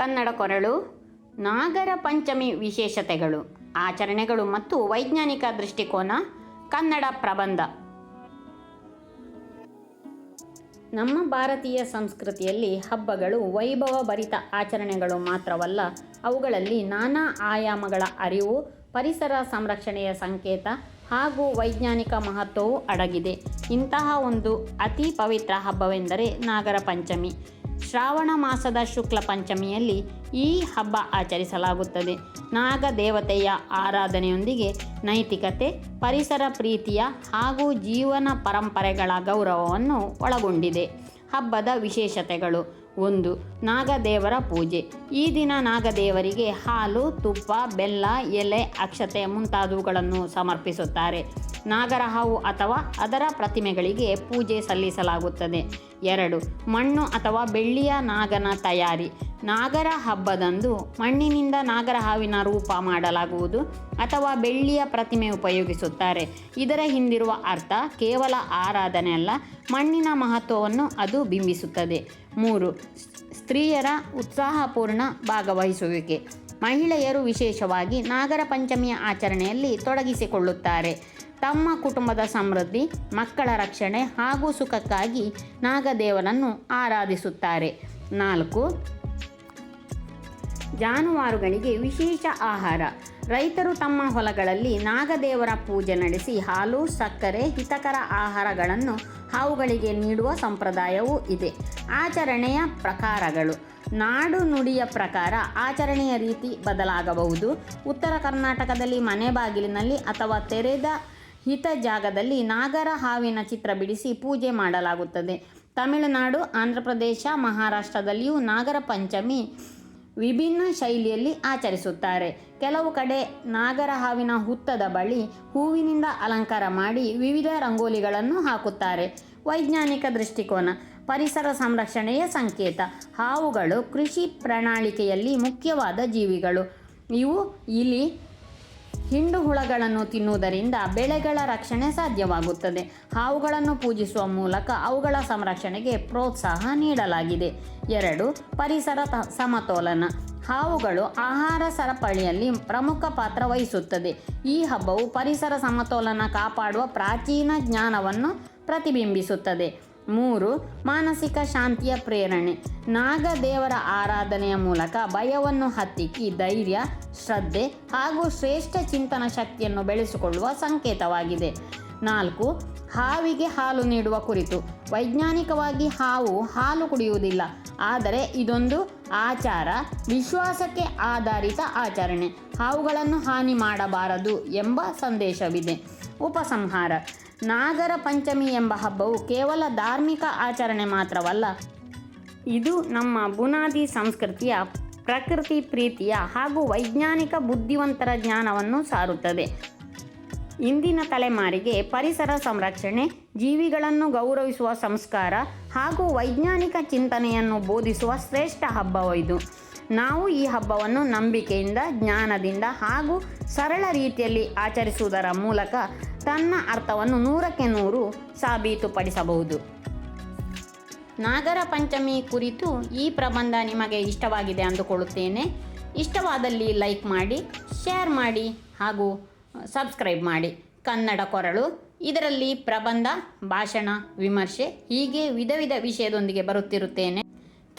ಕನ್ನಡ ಕೊರಳು, ನಾಗರ ಪಂಚಮಿ ವಿಶೇಷತೆಗಳು, ಆಚರಣೆಗಳು ಮತ್ತು ವೈಜ್ಞಾನಿಕ ದೃಷ್ಟಿಕೋನ, ಕನ್ನಡ ಪ್ರಬಂಧ. ನಮ್ಮ ಭಾರತೀಯ ಸಂಸ್ಕೃತಿಯಲ್ಲಿ ಹಬ್ಬಗಳು ವೈಭವ ಭರಿತ ಆಚರಣೆಗಳು ಮಾತ್ರವಲ್ಲ, ಅವುಗಳಲ್ಲಿ ನಾನಾ ಆಯಾಮಗಳ ಅರಿವು, ಪರಿಸರ ಸಂರಕ್ಷಣೆಯ ಸಂಕೇತ ಹಾಗೂ ವೈಜ್ಞಾನಿಕ ಮಹತ್ವವು ಅಡಗಿದೆ. ಇಂತಹ ಒಂದು ಅತಿ ಪವಿತ್ರ ಹಬ್ಬವೆಂದರೆ ನಾಗರ ಪಂಚಮಿ. ಶ್ರಾವಣ ಮಾಸದ ಶುಕ್ಲ ಪಂಚಮಿಯಲ್ಲಿ ಈ ಹಬ್ಬ ಆಚರಿಸಲಾಗುತ್ತದೆ. ನಾಗದೇವತೆಯ ಆರಾಧನೆಯೊಂದಿಗೆ ನೈತಿಕತೆ, ಪರಿಸರ ಪ್ರೀತಿಯ ಹಾಗೂ ಜೀವನ ಪರಂಪರೆಗಳ ಗೌರವವನ್ನು ಒಳಗೊಂಡಿದೆ. ಹಬ್ಬದ ವಿಶೇಷತೆಗಳು. ಒಂದು, ನಾಗದೇವರ ಪೂಜೆ. ಈ ದಿನ ನಾಗದೇವರಿಗೆ ಹಾಲು, ತುಪ್ಪ, ಬೆಲ್ಲ, ಎಲೆ, ಅಕ್ಷತೆ ಮುಂತಾದವುಗಳನ್ನು ಸಮರ್ಪಿಸುತ್ತಾರೆ. ನಾಗರ ಹಾವು ಅಥವಾ ಅದರ ಪ್ರತಿಮೆಗಳಿಗೆ ಪೂಜೆ ಸಲ್ಲಿಸಲಾಗುತ್ತದೆ. ಎರಡು, ಮಣ್ಣು ಅಥವಾ ಬೆಳ್ಳಿಯ ನಾಗನ ತಯಾರಿ. ನಾಗರ ಹಬ್ಬದಂದು ಮಣ್ಣಿನಿಂದ ನಾಗರ ಹಾವಿನ ರೂಪ ಮಾಡಲಾಗುವುದು ಅಥವಾ ಬೆಳ್ಳಿಯ ಪ್ರತಿಮೆ ಉಪಯೋಗಿಸುತ್ತಾರೆ. ಇದರ ಹಿಂದಿರುವ ಅರ್ಥ ಕೇವಲ ಆರಾಧನೆ ಅಲ್ಲ, ಮಣ್ಣಿನ ಮಹತ್ವವನ್ನು ಅದು ಬಿಂಬಿಸುತ್ತದೆ. ಮೂರು, ಸ್ತ್ರೀಯರ ಉತ್ಸಾಹಪೂರ್ಣ ಭಾಗವಹಿಸುವಿಕೆ. ಮಹಿಳೆಯರು ವಿಶೇಷವಾಗಿ ನಾಗರ ಪಂಚಮಿಯ ಆಚರಣೆಯಲ್ಲಿ ತೊಡಗಿಸಿಕೊಳ್ಳುತ್ತಾರೆ. ತಮ್ಮ ಕುಟುಂಬದ ಸಮೃದ್ಧಿ, ಮಕ್ಕಳ ರಕ್ಷಣೆ ಹಾಗೂ ಸುಖಕ್ಕಾಗಿ ನಾಗದೇವನನ್ನು ಆರಾಧಿಸುತ್ತಾರೆ. ನಾಲ್ಕು, ಜಾನುವಾರುಗಳಿಗೆ ವಿಶೇಷ ಆಹಾರ. ರೈತರು ತಮ್ಮ ಹೊಲಗಳಲ್ಲಿ ನಾಗದೇವರ ಪೂಜೆ ನಡೆಸಿ ಹಾಲು, ಸಕ್ಕರೆ, ಹಿತಕರ ಆಹಾರಗಳನ್ನು ಹಾವುಗಳಿಗೆ ನೀಡುವ ಸಂಪ್ರದಾಯವೂ ಇದೆ. ಆಚರಣೆಯ ಪ್ರಕಾರಗಳು. ನಾಡು ನುಡಿಯ ಪ್ರಕಾರ ಆಚರಣೆಯ ರೀತಿ ಬದಲಾಗಬಹುದು. ಉತ್ತರ ಕರ್ನಾಟಕದಲ್ಲಿ ಮನೆ ಬಾಗಿಲಿನಲ್ಲಿ ಅಥವಾ ತೆರೆದ ಹಿತ ಜಾಗದಲ್ಲಿ ನಾಗರ ಹಾವಿನ ಚಿತ್ರ ಬಿಡಿಸಿ ಪೂಜೆ ಮಾಡಲಾಗುತ್ತದೆ. ತಮಿಳುನಾಡು ಆಂಧ್ರ ಪ್ರದೇಶ ಮಹಾರಾಷ್ಟ್ರದಲ್ಲಿಯೂ ನಾಗರ ಪಂಚಮಿ ವಿಭಿನ್ನ ಶೈಲಿಯಲ್ಲಿ ಆಚರಿಸುತ್ತಾರೆ. ಕೆಲವು ಕಡೆ ನಾಗರ ಹಾವಿನ ಹುತ್ತದ ಬಳಿ ಹೂವಿನಿಂದ ಅಲಂಕಾರ ಮಾಡಿ ವಿವಿಧ ರಂಗೋಲಿಗಳನ್ನು ಹಾಕುತ್ತಾರೆ. ವೈಜ್ಞಾನಿಕ ದೃಷ್ಟಿಕೋನ, ಪರಿಸರ ಸಂರಕ್ಷಣೆಯ ಸಂಕೇತ, ಹಾವುಗಳು ಕೃಷಿ ಪ್ರಣಾಳಿಕೆಯಲ್ಲಿ ಮುಖ್ಯವಾದ ಜೀವಿಗಳು. ಇವು ಇಲಿ ಹಿಂಡು ಹುಳಗಳನ್ನು ತಿನ್ನುವುದರಿಂದ ಬೆಳೆಗಳ ರಕ್ಷಣೆ ಸಾಧ್ಯವಾಗುತ್ತದೆ. ಹಾವುಗಳನ್ನು ಪೂಜಿಸುವ ಮೂಲಕ ಅವುಗಳ ಸಂರಕ್ಷಣೆಗೆ ಪ್ರೋತ್ಸಾಹ ನೀಡಲಾಗಿದೆ. ಎರಡು, ಪರಿಸರ ಸಮತೋಲನ. ಹಾವುಗಳು ಆಹಾರ ಸರಪಳಿಯಲ್ಲಿ ಪ್ರಮುಖ ಪಾತ್ರ ವಹಿಸುತ್ತದೆ. ಈ ಹಬ್ಬವು ಪರಿಸರ ಸಮತೋಲನ ಕಾಪಾಡುವ ಪ್ರಾಚೀನ ಜ್ಞಾನವನ್ನು ಪ್ರತಿಬಿಂಬಿಸುತ್ತದೆ. ಮೂರು, ಮಾನಸಿಕ ಶಾಂತಿಯ ಪ್ರೇರಣೆ. ನಾಗದೇವರ ಆರಾಧನೆಯ ಮೂಲಕ ಭಯವನ್ನು ಹತ್ತಿಕ್ಕಿ ಧೈರ್ಯ, ಶ್ರದ್ಧೆ ಹಾಗೂ ಶ್ರೇಷ್ಠ ಚಿಂತನ ಶಕ್ತಿಯನ್ನು ಬೆಳೆಸಿಕೊಳ್ಳುವ ಸಂಕೇತವಾಗಿದೆ. ನಾಲ್ಕು, ಹಾವಿಗೆ ಹಾಲು ನೀಡುವ ಕುರಿತು. ವೈಜ್ಞಾನಿಕವಾಗಿ ಹಾವು ಹಾಲು ಕುಡಿಯುವುದಿಲ್ಲ, ಆದರೆ ಇದೊಂದು ಆಚಾರ, ವಿಶ್ವಾಸಕ್ಕೆ ಆಧಾರಿತ ಆಚರಣೆ. ಹಾವುಗಳನ್ನು ಹಾನಿ ಮಾಡಬಾರದು ಎಂಬ ಸಂದೇಶವಿದೆ. ಉಪಸಂಹಾರ. ನಾಗರ ಪಂಚಮಿ ಎಂಬ ಹಬ್ಬವು ಕೇವಲ ಧಾರ್ಮಿಕ ಆಚರಣೆ ಮಾತ್ರವಲ್ಲ, ಇದು ನಮ್ಮ ಬುನಾದಿ ಸಂಸ್ಕೃತಿಯ ಪ್ರಕೃತಿ ಪ್ರೀತಿಯ ಹಾಗೂ ವೈಜ್ಞಾನಿಕ ಬುದ್ಧಿವಂತರ ಜ್ಞಾನವನ್ನು ಸಾರುತ್ತದೆ. ಇಂದಿನ ತಲೆಮಾರಿಗೆ ಪರಿಸರ ಸಂರಕ್ಷಣೆ, ಜೀವಿಗಳನ್ನು ಗೌರವಿಸುವ ಸಂಸ್ಕಾರ ಹಾಗೂ ವೈಜ್ಞಾನಿಕ ಚಿಂತನೆಯನ್ನು ಬೋಧಿಸುವ ಶ್ರೇಷ್ಠ ಹಬ್ಬವಿದು ನಾವು ಈ ಹಬ್ಬವನ್ನು ನಂಬಿಕೆಯಿಂದ, ಜ್ಞಾನದಿಂದ ಹಾಗೂ ಸರಳ ರೀತಿಯಲ್ಲಿ ಆಚರಿಸುವುದರ ಮೂಲಕ ತನ್ನ ಅರ್ಥವನ್ನು ನೂರಕ್ಕೆ ನೂರು ಸಾಬೀತುಪಡಿಸಬಹುದು. ನಾಗರ ಪಂಚಮಿ ಕುರಿತು ಈ ಪ್ರಬಂಧ ನಿಮಗೆ ಇಷ್ಟವಾಗಿದೆ ಅಂದುಕೊಳ್ಳುತ್ತೇನೆ. ಇಷ್ಟವಾದಲ್ಲಿ ಲೈಕ್ ಮಾಡಿ, ಶೇರ್ ಮಾಡಿ ಹಾಗೂ ಸಬ್ಸ್ಕ್ರೈಬ್ ಮಾಡಿ. ಕನ್ನಡ ಕೊರಳು, ಇದರಲ್ಲಿ ಪ್ರಬಂಧ, ಭಾಷಣ, ವಿಮರ್ಶೆ ಹೀಗೆ ವಿಧ ವಿಧ ವಿಷಯದೊಂದಿಗೆ ಬರುತ್ತಿರುತ್ತೇನೆ.